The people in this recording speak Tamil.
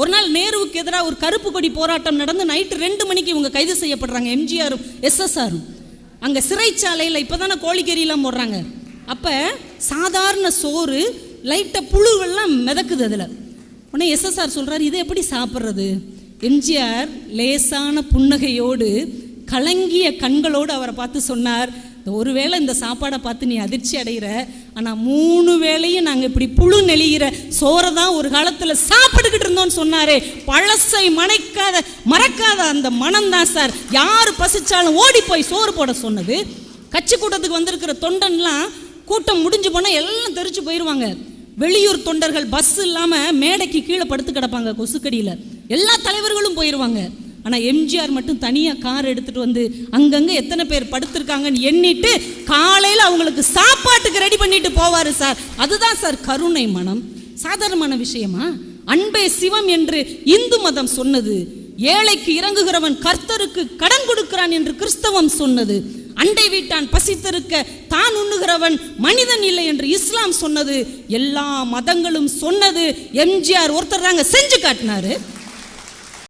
ஒரு நாள் நேருவுக்கு எதிராக ஒரு கருப்பு கொடி போராட்டம் நடந்து நைட்டு ரெண்டு மணிக்கு இவங்க கைது செய்யப்படுறாங்க. எம்ஜிஆரும் எஸ்எஸ்ஆரும். அங்கே சிறைச்சாலையில் இப்போ தானே கோழிக்கறியெல்லாம் போடுறாங்க. அப்போ சாதாரண சோறு லைட்டாக புழுவெல்லாம் மிதக்குது அதில். உடனே எஸ்எஸ்ஆர் சொல்கிறார் இதை எப்படி சாப்பிட்றது? எம்ஜிஆர் லேசான புன்னகையோடு கலங்கிய கண்களோடு அவரை பார்த்து சொன்னார் ஒருவேளை இந்த சாப்பாடை பார்த்து நீ அதிர்ச்சி அடைகிற ஆனால் மூணு வேளையும் நாங்கள் இப்படி புழு நெளிகிற சோறை தான் ஒரு காலத்தில் சாப்பிட்டுக்கிட்டு இருந்தோம்னு சொன்னாரே. பழசை மனைக்காத மறக்காத அந்த மனம் தான் சார். யார் பசிச்சாலும் ஓடி போய் சோறு போட சொன்னது. கட்சி கூட்டத்துக்கு வந்திருக்கிற தொண்டன்லாம் கூட்டம் முடிஞ்சு போனால் எல்லாம் தெரிச்சு போயிடுவாங்க வெளியூர் தொண்டர்கள் பஸ் இல்லாமல் மேடைக்கு கீழே படுத்து கிடப்பாங்க கொசுக்கடியில். எல்லா தலைவர்களும் போயிடுவாங்க ஆனால் எம்ஜிஆர் மட்டும் தனியாக கார் எடுத்துகிட்டு வந்து அங்கங்கே எத்தனை பேர் படுத்திருக்காங்கன்னு எண்ணிட்டு காலையில் அவங்களுக்கு சாப்பாட்டுக்கு ரெடி பண்ணிட்டு போவார் சார். அதுதான் சார் கருணை மனம். சாதாரணமான விஷயமா? அன்பே சிவம் என்று இந்து மதம் சொன்னது. ஏழைக்கு இறங்குகிறவன் கர்த்தருக்கு கடன் கொடுக்கிறான் என்று கிறிஸ்தவம் சொன்னது. அண்டை வீட்டான் பசித்திருக்க தான் உண்ணுகிறவன் மனிதன் இல்லை என்று இஸ்லாம் சொன்னது. எல்லா மதங்களும் சொன்னது. எம்ஜிஆர் ஒருத்தர் தாங்க செஞ்சு காட்டினாரு.